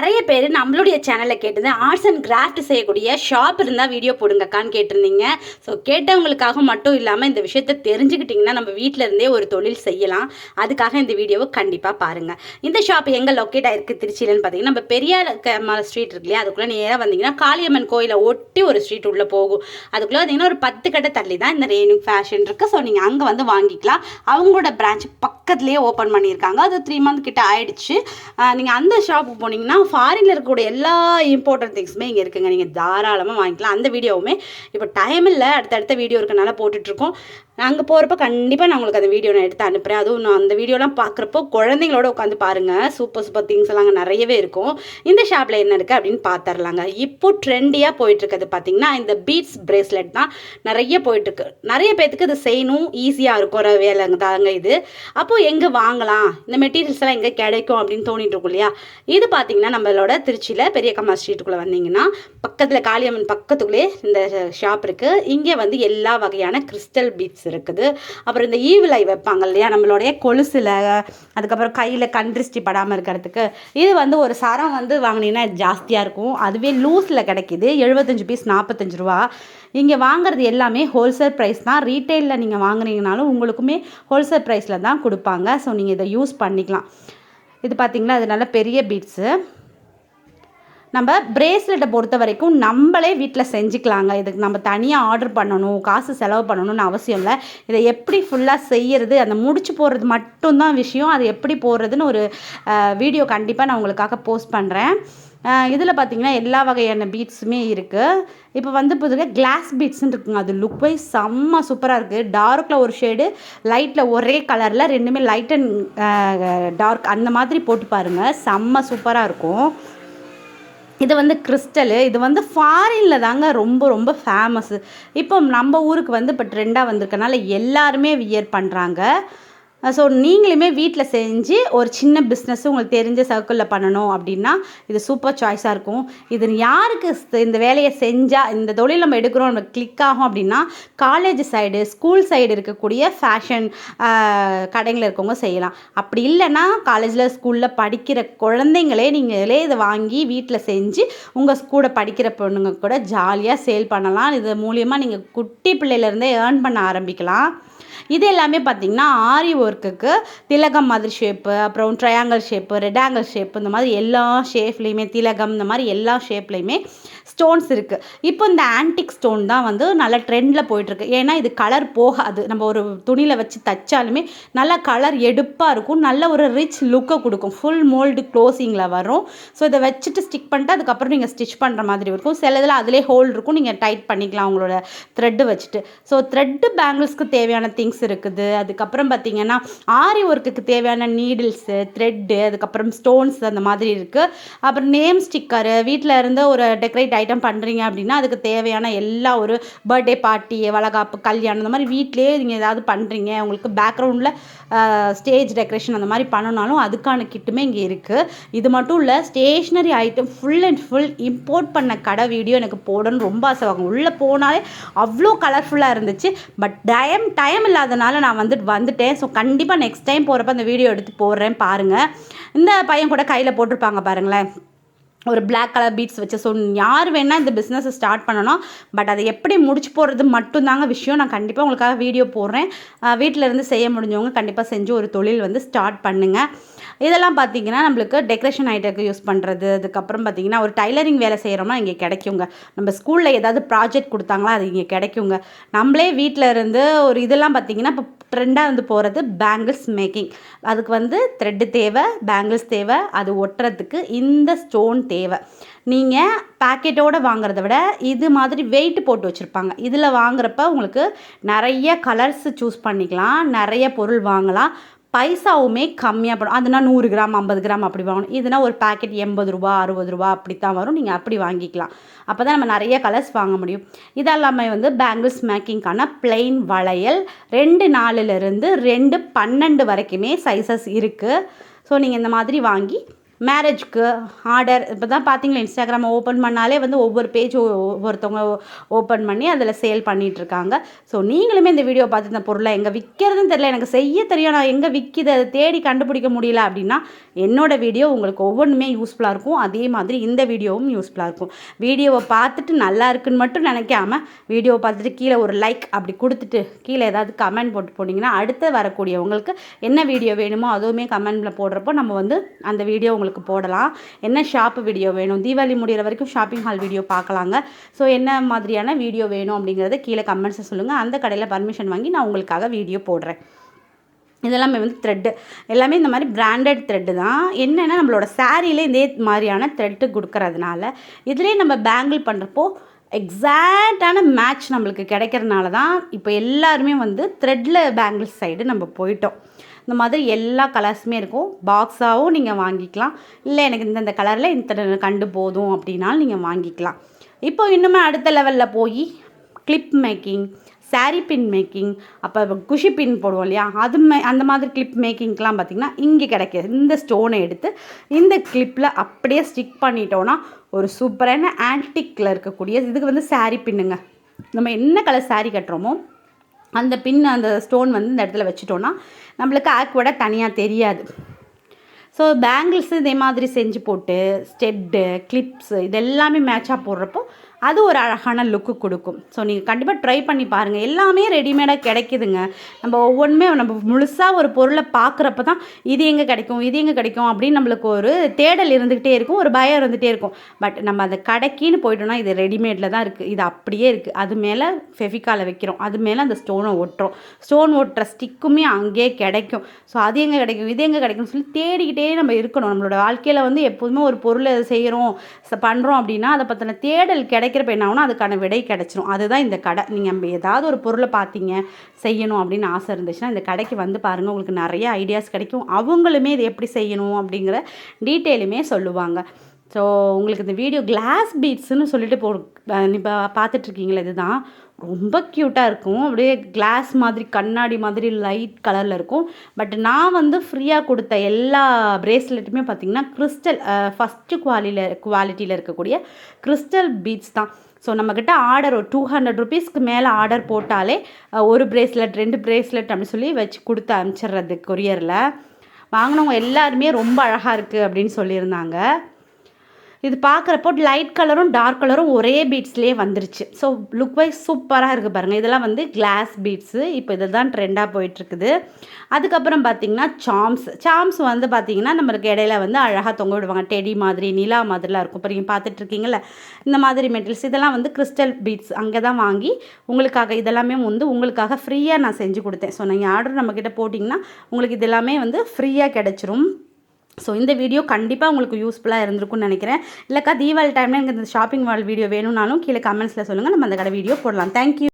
நிறைய பேர் நம்மளுடைய சேனலில் கேட்டது ஆர்ட்ஸ் அண்ட் கிராஃப்ட் செய்யக்கூடிய ஷாப் இருந்தால் வீடியோ போடுங்கக்கான்னு கேட்டிருந்தீங்க. ஸோ கேட்டவங்களுக்காக மட்டும் இல்லாமல் இந்த விஷயத்தை தெரிஞ்சுக்கிட்டிங்கன்னா நம்ம வீட்டில் இருந்தே ஒரு தொழில் செய்யலாம். அதுக்காக இந்த வீடியோவை கண்டிப்பாக பாருங்கள் இந்த ஷாப் எங்கே லொக்கேட் ஆயிருக்கு திருச்சியிலன்னு பார்த்தீங்கன்னா நம்ம பெரியார் ஸ்ட்ரீட் இருக்கு இல்லையா? அதுக்குள்ளே நேராக வந்தீங்கன்னா காளியம்மன் கோயிலை ஒட்டி ஒரு ஸ்ட்ரீட் உள்ளே போகும். அதுக்குள்ளே பார்த்தீங்கன்னா ஒரு பத்து கட்டை தள்ளி தான் இந்த ரேணு ஃபேஷன் இருக்குது ஸோ நீங்கள் அங்கே வந்து வாங்கிக்கலாம். அவங்களோட பிரான்ச் பக்கத்துலேயே ஓப்பன் பண்ணியிருக்காங்க. அது த்ரீ மந்த் கிட்ட ஆயிடுச்சு. நீங்கள் அந்த ஷாப்புக்கு போனீங்கன்னா ஃபாரினில் இருக்கக்கூடிய எல்லா இம்பார்ட்டன்ட் திங்ஸுமே இங்கே இருக்குங்க. நீங்கள் தாராளமாக வாங்கிக்கலாம். அந்த வீடியோவுமே இப்போ டைம் இல்லை. அடுத்தடுத்த வீடியோ இருக்கனால போட்டுட்ருக்கோம் அங்கே போகிறப்ப கண்டிப்பாக நான் உங்களுக்கு அந்த வீடியோ நான் எடுத்து அனுப்புகிறேன் அதுவும் நான் அந்த வீடியோலாம் பார்க்குறப்போ குழந்தைங்களோட உட்காந்து பாருங்கள் சூப்பர் சூப்பர் திங்ஸ் எல்லாம் அங்கே நிறையவே இருக்கும். இந்த ஷாப்பில் என்ன இருக்குது அப்படின்னு பார்த்துர்லாங்க இப்போ ட்ரெண்டியாக போயிட்டுருக்குது பார்த்தீங்கன்னா இந்த பீட்ஸ் பிரேஸ்லெட் தான் நிறைய போயிட்டுருக்கு. நிறைய பேர்த்துக்கு இது செய்யணும் ஈஸியாக இருக்கும். ஒரு வேலைங்க தாங்க இது. அப்போது எங்கே வாங்கலாம்? இந்த மெட்டீரியல்ஸ் எல்லாம் எங்கே கிடைக்கும் அப்படின்னு தோணிட்டு இருக்கும் இல்லையா? இது பார்த்தீங்கன்னா நம்மளோட திருச்சியில் பெரிய கம்மா ஸ்ட்ரீட்டுக்குள்ளே வந்தீங்கன்னா பக்கத்தில் காளியம்மன் பக்கத்துக்குள்ளே இந்த ஷாப் இருக்குது இங்கே வந்து எல்லா வகையான கிறிஸ்டல் பீட்ஸ் இருக்குது. அப்புறம் இந்த ஈவிலை வைப்பாங்க இல்லையா? நம்மளுடைய கொலுசில் அதுக்கப்புறம் கையில் கண்திருஷ்டி படாமல் இருக்கிறதுக்கு. இது வந்து ஒரு சரம் வந்து வாங்கினீங்கன்னா ஜாஸ்தியாக இருக்கும். அதுவே லூஸில் கிடைக்கிது. எழுபத்தஞ்சு பீஸ் நாற்பத்தஞ்சு ரூபா. இங்கே வாங்குறது எல்லாமே ஹோல்சேல் ப்ரைஸ் தான். ரீட்டெயிலில் நீங்கள் வாங்குனீங்கனாலும் உங்களுக்குமே ஹோல்சேல் ப்ரைஸில் தான் கொடுப்பாங்க. ஸோ நீங்கள் இதை யூஸ் பண்ணிக்கலாம். இது பார்த்திங்கன்னா அது நல்ல பெரிய பீட்ஸு. நம்ம பிரேஸ்லெட்டை பொறுத்த வரைக்கும் நம்மளே வீட்டில் செஞ்சுக்கலாங்க. இதுக்கு நம்ம தனியாக ஆர்டர் பண்ணணும் காசு செலவு பண்ணணும்னு அவசியம் இல்லை. இதை எப்படி ஃபுல்லாக செய்யறது அந்த முடிச்சு போடுறது மட்டும்தான் விஷயம். அது எப்படி போடுறதுன்னு ஒரு வீடியோ கண்டிப்பாக நான் உங்களுக்காக போஸ்ட் பண்ணுறேன் இதில் பார்த்தீங்கன்னா எல்லா வகையான பீட்ஸுமே இருக்குது இப்போ வந்து பொதுவாக கிளாஸ் பீட்ஸ்ன்னு இருக்குங்க. அது லுக் வைஸ் செம்ம சூப்பராக இருக்குது டார்க்கில் ஒரு ஷேடு லைட்டில் ஒரே கலரில் ரெண்டுமே லைட் அண்ட் டார்க் அந்த மாதிரி போட்டு பாருங்கள் செம்ம சூப்பராக இருக்கும். இது வந்து கிறிஸ்டலு. இது வந்து ஃபாரினில் தாங்க ரொம்ப ரொம்ப ஃபேமஸ்ஸு இப்போ நம்ம ஊருக்கு வந்து இப்போ ட்ரெண்டாக வந்திருக்கனால எல்லாருமே வியர் பண்ணுறாங்க ஸோ நீங்களுமே வீட்டில் செஞ்சு ஒரு சின்ன பிஸ்னஸ் உங்களுக்கு தெரிஞ்ச சர்க்கிளில் பண்ணணும் அப்படின்னா இது சூப்பர் சாய்ஸாக இருக்கும். இது யாருக்கு இந்த வேலையை செஞ்சால் இந்த தொழில் நம்ம எடுக்கிறோம் நம்ம கிளிக் ஆகும் அப்படின்னா காலேஜ் சைடு ஸ்கூல் சைடு இருக்கக்கூடிய ஃபேஷன் கடைகளில் இருக்கவங்க செய்யலாம். அப்படி இல்லைன்னா காலேஜில் ஸ்கூலில் படிக்கிற குழந்தைங்களே நீங்களே இதை வாங்கி வீட்டில் செஞ்சு உங்கள் கூட படிக்கிற பொண்ணுங்க கூட ஜாலியாக சேல் பண்ணலாம். இது மூலியமாக நீங்கள் குட்டி பிள்ளையிலேருந்தே ஏர்ன் பண்ண ஆரம்பிக்கலாம். இது எல்லாமே பார்த்தீங்கன்னா ஆரி ஒர்க்குக்கு திலகம் மாதிரி ஷேப்பு அப்புறம் ட்ரையாங்கல் ஷேப்பு ரெடாங்கிள் ஷேப்பு இந்த மாதிரி எல்லா ஷேப்லேயுமே திலகம் இந்த மாதிரி எல்லா ஷேப்லேயுமே ஸ்டோன்ஸ் இருக்குது இப்போ இந்த ஆன்டிக் ஸ்டோன் தான் வந்து நல்ல ட்ரெண்டில் போயிட்டுருக்கு. ஏன்னா இது கலர் போகாது. நம்ம ஒரு துணியில் வச்சு தைச்சாலுமே நல்ல கலர் எடுப்பாக இருக்கும். நல்ல ஒரு ரிச் லுக்கை கொடுக்கும். ஃபுல் மோல்டு க்ளோசிங்கில் வரும். ஸோ இதை வச்சுட்டு ஸ்டிக் பண்ணிட்டு அதுக்கப்புறம் நீங்கள் ஸ்டிச் பண்ணுற மாதிரி இருக்கும். சில இதில் அதிலே ஹோல் இருக்கும். நீங்கள் டைட் பண்ணிக்கலாம் உங்களோட த்ரெட்டு வச்சுட்டு. ஸோ த்ரெட்டு பேங்கிள்ஸ்க்கு தேவையான திங்ஸ் இருக்குது. அதுக்கப்புறம் பார்த்தீங்கன்னா ஆரி ஒர்க்குக்கு தேவையான நீடில்ஸு த்ரெட்டு அதுக்கப்புறம் ஸ்டோன்ஸ் அந்த மாதிரி இருக்குது அப்புறம் நேம் ஸ்டிக்கரு வீட்டில் இருந்து ஒரு டெக்கரேட் ஐட்டம் பண்ணுறீங்க அப்படின்னா அதுக்கு தேவையான எல்லா ஒரு பர்த்டே பார்ட்டி வளகாப்பு கல்யாணம் இந்த மாதிரி வீட்டிலேயே நீங்கள் ஏதாவது பண்ணுறீங்க உங்களுக்கு பேக்ரவுண்டில் ஸ்டேஜ் டெக்கரேஷன் அந்த மாதிரி பண்ணனாலும் அதுக்கான கிட்டுமே இங்கே இருக்குது இது மட்டும் இல்லை stationery item full and full import பண்ண கடை வீடியோ எனக்கு போடணும்னு ரொம்ப ஆசைவாங்க உள்ளே போனாலே அவ்வளோ கலர்ஃபுல்லாக இருந்துச்சு. பட் டைம் டைம் இல்லாதனால நான் வந்துட்டு வந்துட்டேன். ஸோ கண்டிப்பாக நெக்ஸ்ட் டைம் போகிறப்ப அந்த வீடியோ எடுத்து போடுறேன் பாருங்கள் இந்த பையன் கூட கையில் போட்டிருப்பாங்க பாருங்களேன். ஒரு பிளாக் கலர் பீட்ஸ் வச்சு. ஸோ யார் வேணால் இந்த பிஸ்னஸை ஸ்டார்ட் பண்ணணும் பட் அதை எப்படி முடிச்சு போடுறது மட்டும்தாங்க விஷயம். நான் கண்டிப்பாக உங்களுக்காக வீடியோ போடுறேன். வீட்டிலேருந்து இருந்து செய்ய முடிஞ்சவங்க கண்டிப்பாக செஞ்சு ஒரு தொழில் வந்து ஸ்டார்ட் பண்ணுங்கள் இதெல்லாம் பார்த்தீங்கன்னா நம்மளுக்கு டெக்கரேஷன் ஐட்டத்துக்கு யூஸ் பண்ணுறது அதுக்கப்புறம் பார்த்தீங்கன்னா ஒரு டைலரிங் வேலை செய்கிறோம்னா இங்கே கிடைக்குங்க. நம்ம ஸ்கூலில் ஏதாவது ப்ராஜெக்ட் கொடுத்தாங்களா அது இங்கே கிடைக்குங்க. நம்மளே வீட்டில் இருந்து ஒரு இதெல்லாம் பார்த்தீங்கன்னா இப்போ ட்ரெண்டாக வந்து போகிறது பேங்கிள்ஸ் மேக்கிங் அதுக்கு வந்து த்ரெட்டு தேவை பேங்கிள்ஸ் தேவை அது ஒட்டுறதுக்கு இந்த ஸ்டோன் தேவை. நீங்கள் பேக்கெட்டோடு வாங்குறத விட இது மாதிரி வெயிட் போட்டு வச்சுருப்பாங்க. இதில் வாங்குறப்ப உங்களுக்கு நிறைய கலர்ஸ் சூஸ் பண்ணிக்கலாம் நிறைய பொருள் வாங்கலாம். பைசாவுமே கம்மியாக போடும். அதுனா நூறு கிராம் ஐம்பது கிராம் அப்படி வாங்கணும். இதுனா ஒரு பேக்கெட் எண்பது ரூபா அறுபது ரூபா அப்படி தான் வரும். நீங்கள் அப்படி வாங்கிக்கலாம். அப்போ தான் நம்ம நிறைய கலர்ஸ் வாங்க முடியும். இதெல்லாமே வந்து பேங்கிள்ஸ் மேக்கிங்க்கான பிளெயின் வளையல். ரெண்டு நாலுலேருந்து ரெண்டு பன்னெண்டு வரைக்குமே சைஸஸ் இருக்குது ஸோ நீங்கள் இந்த மாதிரி வாங்கி மேரேஜ்க்கு ஆர்டர் இப்போ தான் பார்த்தீங்களா இன்ஸ்டாகிராம் ஓப்பன் பண்ணாலே வந்து ஒவ்வொரு பேஜ் ஒவ்வொருத்தவங்க ஓப்பன் பண்ணி அதில் சேல் பண்ணிகிட்ருக்காங்க ஸோ நீங்களுமே இந்த வீடியோ பார்த்து இந்த பொருளை எங்கே விற்கிறதுன்னு தெரியல எனக்கு செய்ய தெரியும். நான் எங்கே விற்கிது அதை தேடி கண்டுபிடிக்க முடியல அப்படின்னா என்னோடய வீடியோ உங்களுக்கு ஒவ்வொன்றுமே யூஸ்ஃபுல்லாக இருக்கும். அதே மாதிரி இந்த வீடியோவும் யூஸ்ஃபுல்லாக இருக்கும். வீடியோவை பார்த்துட்டு நல்லா இருக்குன்னு மட்டும் நினைக்காம வீடியோவை பார்த்துட்டு கீழே ஒரு லைக் அப்படி கொடுத்துட்டு கீழே ஏதாவது கமெண்ட் போட்டு போனீங்கன்னா அடுத்து வரக்கூடியவங்களுக்கு என்ன வீடியோ வேணுமோ அதுவுமே கமெண்டில் போடுறப்போ நம்ம வந்து அந்த வீடியோ உங்களுக்கு போடலாம். என்ன ஷாப் வீடியோ வேணும்? தீபாவளி முடிகிற வரைக்கும் ஷாப்பிங் ஹால் வீடியோ பார்க்கலாங்க. ஸோ என்ன மாதிரியான வீடியோ வேணும் அப்படிங்கிறத கீழே கமெண்ட்ஸை சொல்லுங்கள் அந்த கடையில் பர்மிஷன் வாங்கி நான் உங்களுக்காக வீடியோ போடுறேன். இதெல்லாமே வந்து த்ரெட்டு எல்லாமே இந்த மாதிரி பிராண்டட் த்ரெட்டு தான். என்னென்னா நம்மளோட சாரியிலே இதே மாதிரியான த்ரெட்டு கொடுக்கறதுனால இதிலே நம்ம பேங்கிள் பண்ணுறப்போ எக்ஸாக்டான மேட்ச் நம்மளுக்கு கிடைக்கிறதுனால தான் இப்போ எல்லாருமே வந்து த்ரெட்டில் பேங்கிள்ஸ் சைடு நம்ம போயிட்டோம். இந்த மாதிரி எல்லா கலர்ஸுமே இருக்கும். பாக்ஸாகவும் நீங்கள் வாங்கிக்கலாம். இல்லை எனக்கு இந்தந்த கலரில் இந்த கண்டு போதும் அப்படின்னாலும் நீங்கள் வாங்கிக்கலாம். இப்போ இன்னுமே அடுத்த லெவலில் போய் clip making sari pin making அப்போ குஷி பின் போடுவோம் இல்லையா? அது மே அந்த மாதிரி கிளிப் மேக்கிங்க்கெலாம் பார்த்திங்கன்னா இங்கே கிடைக்கிது. இந்த ஸ்டோனை எடுத்து இந்த கிளிப்பில் அப்படியே ஸ்டிக் பண்ணிட்டோன்னா ஒரு சூப்பரான ஆன்டிக்கில் இருக்கக்கூடிய இதுக்கு வந்து சாரீ பின்னுங்க நம்ம என்ன கலர் சாரீ கட்டுறோமோ அந்த பின் அந்த ஸ்டோன் வந்து இந்த இடத்துல வச்சுட்டோன்னா நம்மளுக்கு ஆக்வர்டாக தனியாக தெரியாது. ஸோ பேங்கிள்ஸு இதே மாதிரி செஞ்சு போட்டு ஸ்டெட்டு கிளிப்ஸு இதெல்லாமே மேட்சாக போடுறப்போ அது ஒரு அழகான லுக்கு கொடுக்கும். ஸோ நீங்கள் கண்டிப்பாக ட்ரை பண்ணி பாருங்கள் எல்லாமே ரெடிமேடாக கிடைக்குதுங்க. நம்ம ஒவ்வொன்றுமே நம்ம முழுசாக ஒரு பொருளை பார்க்குறப்ப தான் இது எங்கே கிடைக்கும் இது எங்கே கிடைக்கும் அப்படின்னு நம்மளுக்கு ஒரு தேடல் இருந்துக்கிட்டே இருக்கும் ஒரு பயம் இருந்துகிட்டே இருக்கும். பட் நம்ம அந்த கடைக்கின்னு போயிட்டோம்னா இது ரெடிமேடில் தான் இருக்குது இது அப்படியே இருக்குது அது மேலே ஃபெஃபிக்காவில் வைக்கிறோம். அது மேலே அந்த ஸ்டோனை ஒட்டுறோம். ஸ்டோன் ஒட்டுற ஸ்டிக்குமே அங்கேயே கிடைக்கும். ஸோ அது எங்கே கிடைக்கும் இது எங்கே கிடைக்கும்னு சொல்லி தேடிக்கிட்டே நம்ம இருக்கணும். நம்மளோட வாழ்க்கையில் வந்து எப்போதுமே ஒரு பொருளை செய்கிறோம் பண்ணுறோம் அப்படின்னா அதை பற்றின தேடல் கிடைக்கும். கிடைக்கிறப்ப என்ன ஆகுனா அதுக்கான விடை கிடச்சிரும். அதுதான் இந்த கடை. நீங்கள் ஏதாவது ஒரு பொருளை பார்த்தீங்க செய்யணும் அப்படின்னு ஆசை இருந்துச்சுன்னா இந்த கடைக்கு வந்து பாருங்கள் உங்களுக்கு நிறைய ஐடியாஸ் கிடைக்கும். அவங்களுமே இது எப்படி செய்யணும் அப்படிங்கிற டீட்டெயிலுமே சொல்லுவாங்க. ஸோ உங்களுக்கு இந்த வீடியோ கிளாஸ் பீட்ஸ்னு சொல்லிட்டு போ இப்போ பார்த்துட்ருக்கீங்களே இதுதான். ரொம்ப க்யூட்டாக இருக்கும். அப்படியே கிளாஸ் மாதிரி கண்ணாடி மாதிரி லைட் கலரில் இருக்கும். பட் நான் வந்து ஃப்ரீயாக கொடுத்த எல்லா ப்ரேஸ்லெட்டுமே பார்த்திங்கன்னா கிறிஸ்டல் ஃபஸ்ட்டு குவாலியில் குவாலிட்டியில் இருக்கக்கூடிய கிறிஸ்டல் பீட்ஸ் தான். ஸோ நம்மக்கிட்ட ஆர்டர் ஒரு டூ ஹண்ட்ரட் ருபீஸ்க்கு மேலே ஆர்டர் போட்டாலே ஒரு ப்ரேஸ்லெட் ரெண்டு ப்ரேஸ்லெட் அப்படின்னு சொல்லி வச்சு கொடுத்து அனுப்பிச்சிடுறது கொரியரில் வாங்கினவங்க எல்லாருமே ரொம்ப அழகாக இருக்குது அப்படின்னு சொல்லியிருந்தாங்க. இது பார்க்குறப்போ லைட் கலரும் டார்க் கலரும் ஒரே பீட்ஸ்லேயே வந்துருச்சு. ஸோ லுக் வைஸ் சூப்பராக இருக்குது பாருங்கள் இதெல்லாம் வந்து கிளாஸ் பீட்ஸு இப்போ இதை தான் ட்ரெண்டாக போயிட்டுருக்குது. அதுக்கப்புறம் பார்த்திங்கன்னா சாம்ஸ் சாம்ஸ் வந்து பார்த்திங்கன்னா நம்மளுக்கு இடையில வந்து அழகாக தொங்க விடுவாங்க. டெடி மாதிரி நிலா மாதிரிலாம் இருக்கும். இப்போ நீங்கள் பார்த்துட்ருக்கீங்கள இந்த மாதிரி மெட்டீரியல்ஸ் இதெல்லாம் வந்து கிறிஸ்டல் பீட்ஸ் அங்கே தான் வாங்கி உங்களுக்காக இதெல்லாமே வந்து உங்களுக்காக ஃப்ரீயாக நான் செஞ்சு கொடுத்தேன். ஸோ நீங்கள் ஆர்டர் நம்மக்கிட்ட போட்டிங்கன்னா உங்களுக்கு இதெல்லாமே வந்து ஃப்ரீயாக கிடச்சிரும். ஸோ இந்த வீடியோ கண்டிப்பாக உங்களுக்கு யூஸ்ஃபுல்லாக இருந்திருக்கும்னு நினைக்கிறேன். இல்லைக்கா தீபாவளி டைமில் எனக்கு இந்த ஷாப்பிங் மால் வீடியோ வேணும்னாலும் கீழே கமெண்ட்ஸில் சொல்லுங்கள் நம்ம அந்த கடை வீடியோ போடலாம். தேங்க்யூ